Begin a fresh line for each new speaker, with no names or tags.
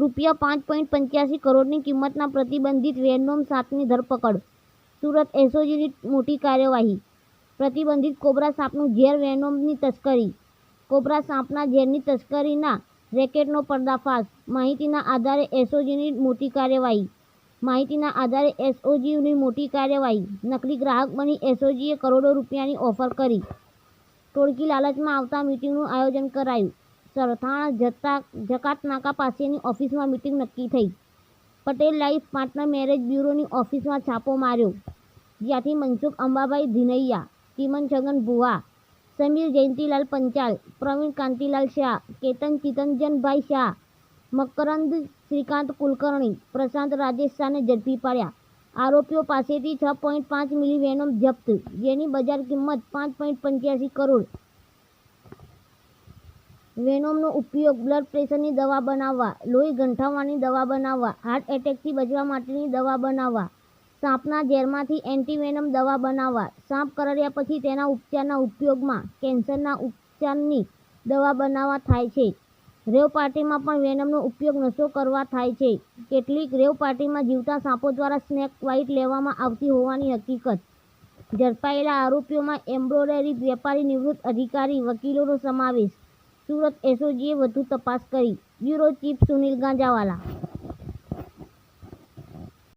રૂપિયા પાંચ પોઈન્ટ પંચ્યાસી કરોડની કિંમતના પ્રતિબંધિત વેનોમ સાપની ધરપકડ. સુરત એસઓજીની મોટી કાર્યવાહી. પ્રતિબંધિત કોબરા સાપનું ઝેર વેનોમની તસ્કરી. કોબરા સાપના ઝેરની તસ્કરીના રેકેટનો પર્દાફાશ. માહિતીના આધારે એસઓજીની મોટી કાર્યવાહી. માહિતીના આધારે એસઓજીની મોટી કાર્યવાહી. નકલી ગ્રાહક બની એસઓજીએ કરોડો રૂપિયાની ઓફર કરી. ટોળકી લાલચમાં આવતા મીટિંગનું આયોજન કરાયું. સરથાણા, જતા જકાતનાકા પાસેની ઓફિસમાં મિટિંગ નક્કી થઈ. પટેલ લાઈફ પાર્ટનર મેરેજ બ્યુરોની ઓફિસમાં છાપો માર્યો. જ્યાંથી મનસુખ અંબાભાઈ ધીનૈયા, ચીમન છગન ભુવા, સમીર જયંતિલાલ પંચાલ, પ્રવીણ કાંતિલાલ શાહ, કેતન ચિતંજનભાઈ શાહ, મકરંદ શ્રીકાંત કુલકર્ણી, પ્રશાંત રાજેશ શાહને ઝડપી પાડ્યા. આરોપીઓ પાસેથી છ પોઈન્ટ પાંચ મિલી વેનોમ જપ્ત, જેની બજાર કિંમત પાંચ પોઈન્ટ પંચ્યાસી કરોડ વેનોમનો ઉપયોગ બ્લડ પ્રેશરની દવા બનાવવા, લોહી ગંઠાવવાની દવા બનાવવા, હાર્ટ એટેકથી બચવા માટેની દવા બનાવવા, સાપના ઝેરમાંથી એન્ટીવેનમ દવા બનાવવા, સાપ કરડ્યા પછી તેના ઉપચારના ઉપયોગમાં કેન્સરના ઉપચારની દવા બનાવવા થાય છે. રેવ પાર્ટીમાં પણ વેનમનો ઉપયોગ નશો કરવા થાય છે. કેટલીક રેવ પાર્ટીમાં જીવતા સાપો દ્વારા સ્નેક વાઇટ લેવામાં આવતી હોવાની હકીકત. ઝડપાયેલા આરોપીઓમાં એમ્બ્રોઇડરી વેપારી નિવૃત્ત અધિકારી વકીલોનો સમાવેશ. સુરત એસઓજીએ વધુ તપાસ કરી. Bureau chief Sunil Ganjawala